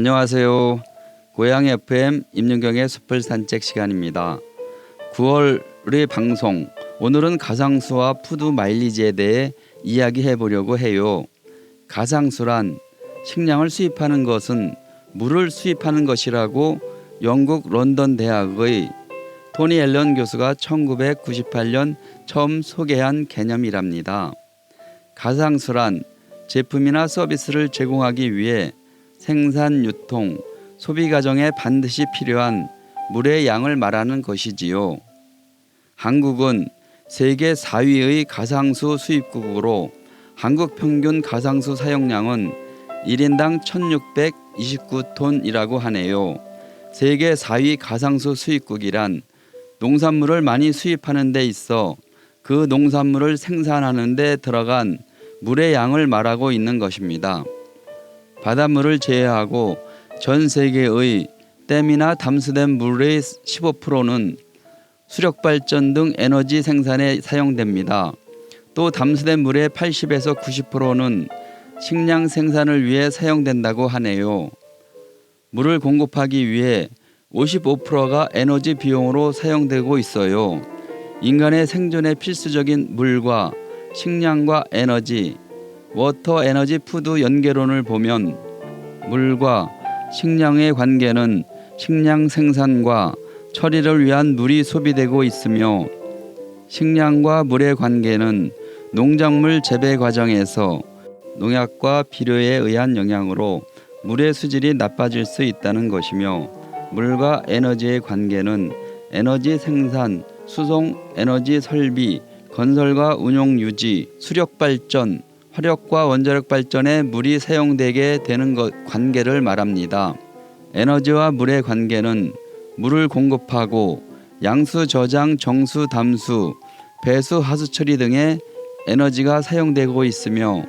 안녕하세요. 고향 FM 임윤경의 숲을 산책 시간입니다. 9월의 방송 오늘은 가상수와 푸드 마일리지에 대해 이야기해 보려고 해요. 가상수란 식량을 수입하는 것은 물을 수입하는 것이라고 영국 런던 대학의 토니 앨런 교수가 1998년 처음 소개한 개념이랍니다. 가상수란 제품이나 서비스를 제공하기 위해 생산, 유통, 소비 과정에 반드시 필요한 물의 양을 말하는 것이지요. 한국은 세계 4위의 가상수 수입국으로 한국 평균 가상수 사용량은 1인당 1629톤이라고 하네요. 세계 4위 가상수 수입국이란 농산물을 많이 수입하는 데 있어 그 농산물을 생산하는 데 들어간 물의 양을 말하고 있는 것입니다. 바닷물을 제외하고 전 세계의 댐이나 담수된 물의 15%는 수력 발전 등 에너지 생산에 사용됩니다. 또 담수된 물의 80에서 90%는 식량 생산을 위해 사용된다고 하네요. 물을 공급하기 위해 55%가 에너지 비용으로 사용되고 있어요. 인간의 생존에 필수적인 물과 식량과 에너지, 워터 에너지 푸드 연계론을 보면 물과 식량의 관계는 식량 생산과 처리를 위한 물이 소비되고 있으며 식량과 물의 관계는 농작물 재배 과정에서 농약과 비료에 의한 영향으로 물의 수질이 나빠질 수 있다는 것이며 물과 에너지의 관계는 에너지 생산, 수송, 에너지 설비, 건설과 운용 유지, 수력 발전, 화력과 원자력 발전에 물이 사용되게 되는 것 관계를 말합니다. 에너지와 물의 관계는 물을 공급하고 양수 저장, 정수 담수, 배수 하수 처리 등의 에너지가 사용되고 있으며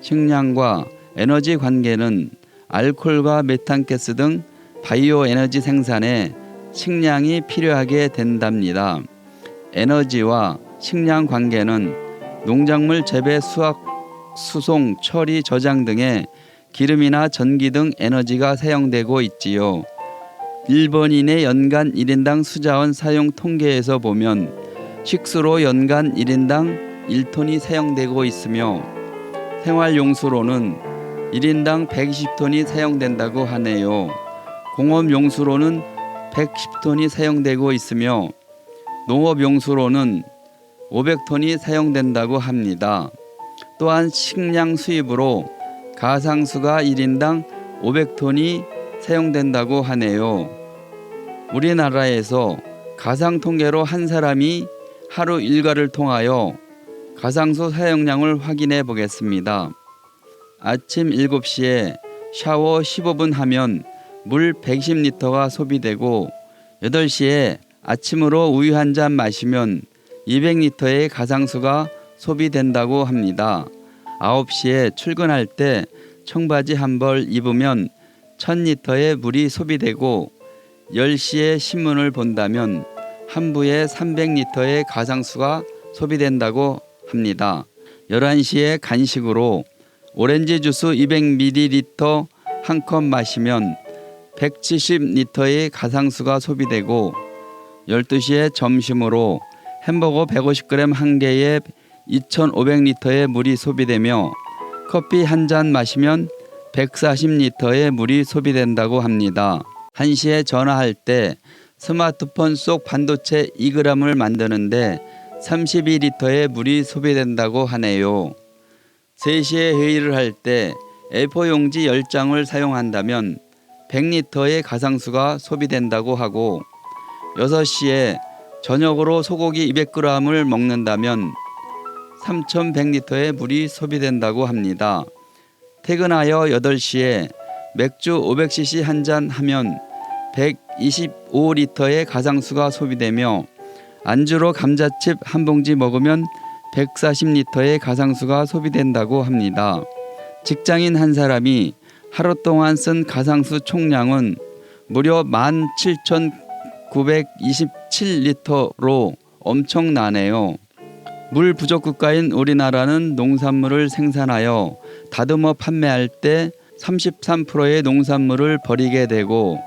식량과 에너지 관계는 알코올과 메탄가스 등 바이오 에너지 생산에 식량이 필요하게 된답니다. 에너지와 식량 관계는 농작물 재배, 수확, 수송, 처리, 저장 등의 기름이나 전기 등 에너지가 사용되고 있지요. 일본인의 연간 1인당 수자원 사용 통계에서 보면 식수로 연간 1인당 1톤이 사용되고 있으며 생활용수로는 1인당 120톤이 사용된다고 하네요. 공업용수로는 110톤이 사용되고 있으며 농업용수로는 500톤이 사용된다고 합니다. 또한 식량 수입으로 가상수가 1인당 500톤이 사용된다고 하네요. 우리나라에서 가상 통계로 한 사람이 하루 일과를 통하여 가상수 사용량을 확인해 보겠습니다. 아침 7시에 샤워 15분 하면 물 110리터가 소비되고 8시에 아침으로 우유 한 잔 마시면 200리터의 가상수가 소비된다고 합니다. 9시에 출근할 때 청바지 한 벌 입으면 1000리터의 물이 소비되고 10시에 신문을 본다면 한 부에 300리터의 가상수가 소비된다고 합니다. 11시에 간식으로 오렌지 주스 200ml 한 컵 마시면 170리터의 가상수가 소비되고 12시에 점심으로 햄버거 150g 한 개에 2,500리터의 물이 소비되며 커피 한 잔 마시면 140리터의 물이 소비된다고 합니다. 1시에 전화할 때 스마트폰 속 반도체 2g을 만드는데 32리터의 물이 소비된다고 하네요. 3시에 회의를 할 때 A4 용지 10장을 사용한다면 100리터의 가상수가 소비된다고 하고 6시에 저녁으로 소고기 200g을 먹는다면 3,100리터의 물이 소비된다고 합니다. 퇴근하여 8시에 맥주 500cc 한 잔 하면 125리터의 가상수가 소비되며 안주로 감자칩 한 봉지 먹으면 140리터의 가상수가 소비된다고 합니다. 직장인 한 사람이 하루 동안 쓴 가상수 총량은 무려 17,927리터로 엄청나네요. 물 부족 국가인 우리나라는 농산물을 생산하여 다듬어 판매할 때 33%의 농산물을 버리게 되고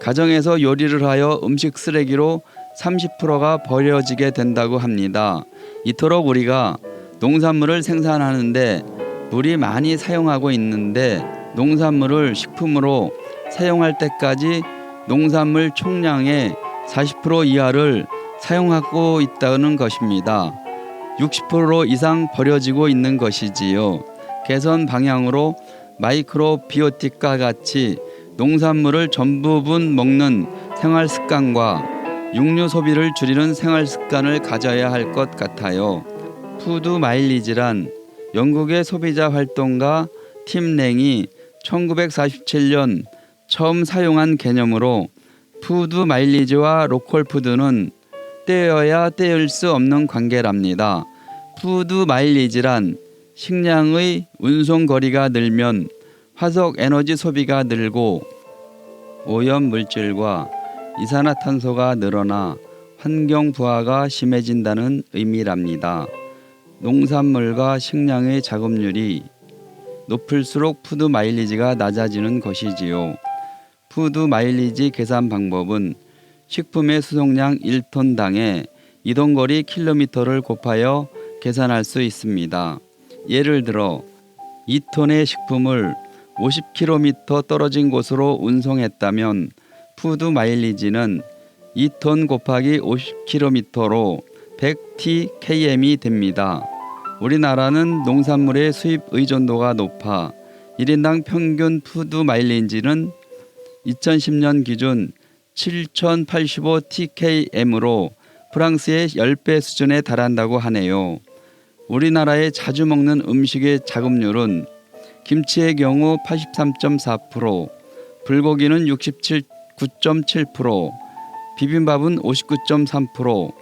가정에서 요리를 하여 음식 쓰레기로 30%가 버려지게 된다고 합니다. 이토록 우리가 농산물을 생산하는데 물이 많이 사용하고 있는데 농산물을 식품으로 사용할 때까지 농산물 총량의 40% 이하를 사용하고 있다는 것입니다. 60% 이상 버려지고 있는 것이지요. 개선 방향으로 마이크로 비오틱과 같이 농산물을 전부분 먹는 생활 습관과 육류 소비를 줄이는 생활 습관을 가져야 할 것 같아요. 푸드 마일리지란 영국의 소비자 활동가 팀 랭이 1947년 처음 사용한 개념으로 푸드 마일리지와 로컬 푸드는 떼어야 떼을 수 없는 관계랍니다. 푸드 마일리지란 식량의 운송 거리가 늘면 화석 에너지 소비가 늘고 오염 물질과 이산화탄소가 늘어나 환경 부하가 심해진다는 의미랍니다. 농산물과 식량의 작업률이 높을수록 푸드 마일리지가 낮아지는 것이지요. 푸드 마일리지 계산 방법은 식품의 수송량 1톤당에 이동거리 킬로미터를 곱하여 계산할 수 있습니다. 예를 들어 2톤의 식품을 50km 떨어진 곳으로 운송했다면 푸드 마일리지는 2톤 곱하기 50km로 100TKM이 됩니다. 우리나라는 농산물의 수입 의존도가 높아 1인당 평균 푸드 마일리지는 2010년 기준 7,085TKM으로 프랑스의 10배 수준에 달한다고 하네요. 우리나라의 자주 먹는 음식의 자급률은 김치의 경우 83.4%, 불고기는 67.9.7%, 비빔밥은 59.3%,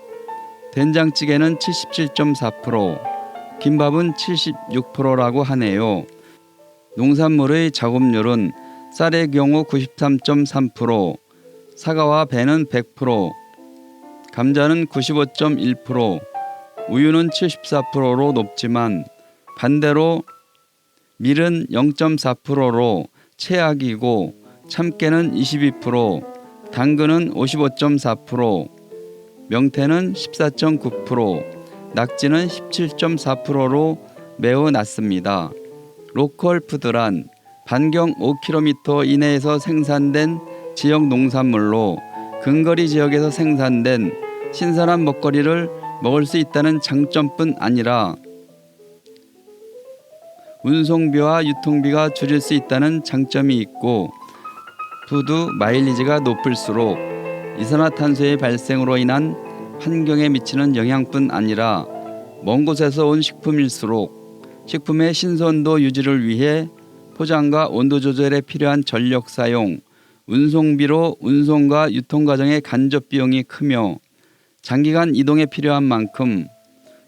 된장찌개는 77.4%, 김밥은 76%라고 하네요. 농산물의 작업률은 쌀의 경우 93.3%, 사과와 배는 100%, 감자는 95.1%, 우유는 74%로 높지만 반대로 밀은 0.4%로 최악이고 참깨는 22%, 당근은 55.4%, 명태는 14.9%, 낙지는 17.4%로 매우 낮습니다. 로컬 푸드란 반경 5km 이내에서 생산된 지역 농산물로 근거리 지역에서 생산된 신선한 먹거리를 먹을 수 있다는 장점뿐 아니라 운송비와 유통비가 줄일 수 있다는 장점이 있고 푸드 마일리지가 높을수록 이산화탄소의 발생으로 인한 환경에 미치는 영향뿐 아니라 먼 곳에서 온 식품일수록 식품의 신선도 유지를 위해 포장과 온도 조절에 필요한 전력 사용, 운송비로 운송과 유통 과정의 간접 비용이 크며 장기간 이동에 필요한 만큼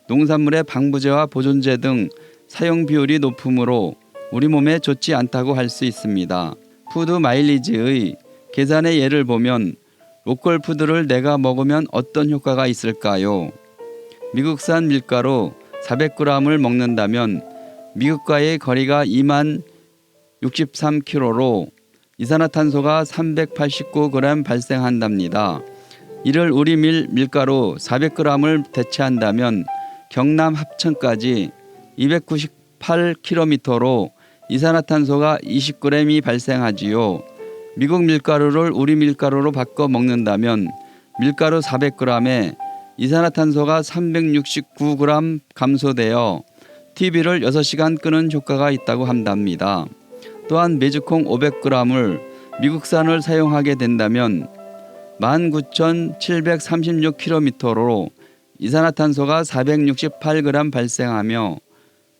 농산물의 방부제와 보존제 등 사용 비율이 높으므로 우리 몸에 좋지 않다고 할 수 있습니다. 푸드 마일리지의 계산의 예를 보면 로컬 푸드를 내가 먹으면 어떤 효과가 있을까요? 미국산 밀가루 400g을 먹는다면 미국과의 거리가 2만 63km로 이산화탄소가 389g 발생한답니다. 이를 우리 밀 밀가루 400g을 대체한다면 경남 합천까지 298km로 이산화탄소가 20g이 발생하지요. 미국 밀가루를 우리 밀가루로 바꿔 먹는다면 밀가루 400g에 이산화탄소가 369g 감소되어 TV를 6시간 끄는 효과가 있다고 한답니다. 또한 메주콩 500g을 미국산을 사용하게 된다면 19,736km로 이산화탄소가 468g 발생하며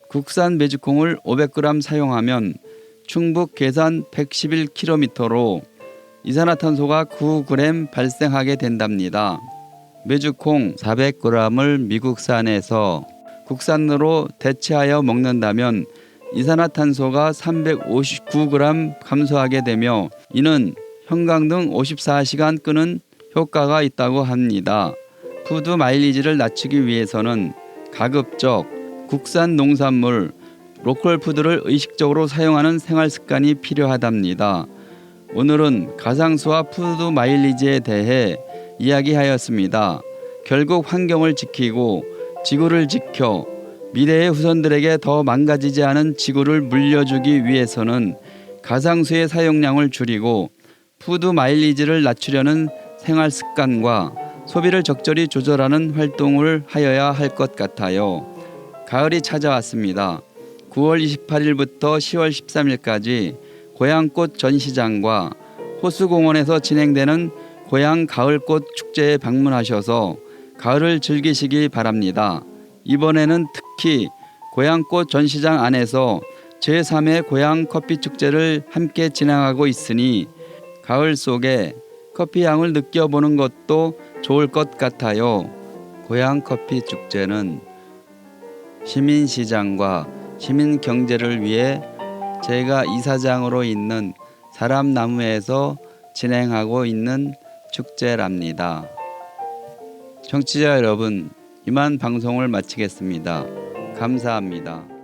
국산 메주콩을 500g 사용하면 충북 계산 111km로 이산화탄소가 9g 발생하게 된답니다. 메주콩 400g을 미국산에서 국산으로 대체하여 먹는다면 이산화탄소가 359g 감소하게 되며 이는 형광등 54시간 끄는 효과가 있다고 합니다. 푸드 마일리지를 낮추기 위해서는 가급적 국산 농산물 로컬 푸드를 의식적으로 사용하는 생활 습관이 필요하답니다. 오늘은 가상수와 푸드 마일리지에 대해 이야기하였습니다. 결국 환경을 지키고 지구를 지켜 미래의 후손들에게 더 망가지지 않은 지구를 물려주기 위해서는 가상수의 사용량을 줄이고 푸드 마일리지를 낮추려는 생활 습관과 소비를 적절히 조절하는 활동을 하여야 할 것 같아요. 가을이 찾아왔습니다. 9월 28일부터 10월 13일까지 고향꽃 전시장과 호수공원에서 진행되는 고향 가을꽃 축제에 방문하셔서 가을을 즐기시기 바랍니다. 이번에는 특히 고향꽃 전시장 안에서 제3회 고향 커피 축제를 함께 진행하고 있으니 가을 속에 커피 향을 느껴보는 것도 좋을 것 같아요. 고향 커피 축제는 시민 시장과 시민 경제를 위해 제가 이사장으로 있는 사람나무에서 진행하고 있는 축제랍니다. 청취자 여러분, 이만 방송을 마치겠습니다. 감사합니다.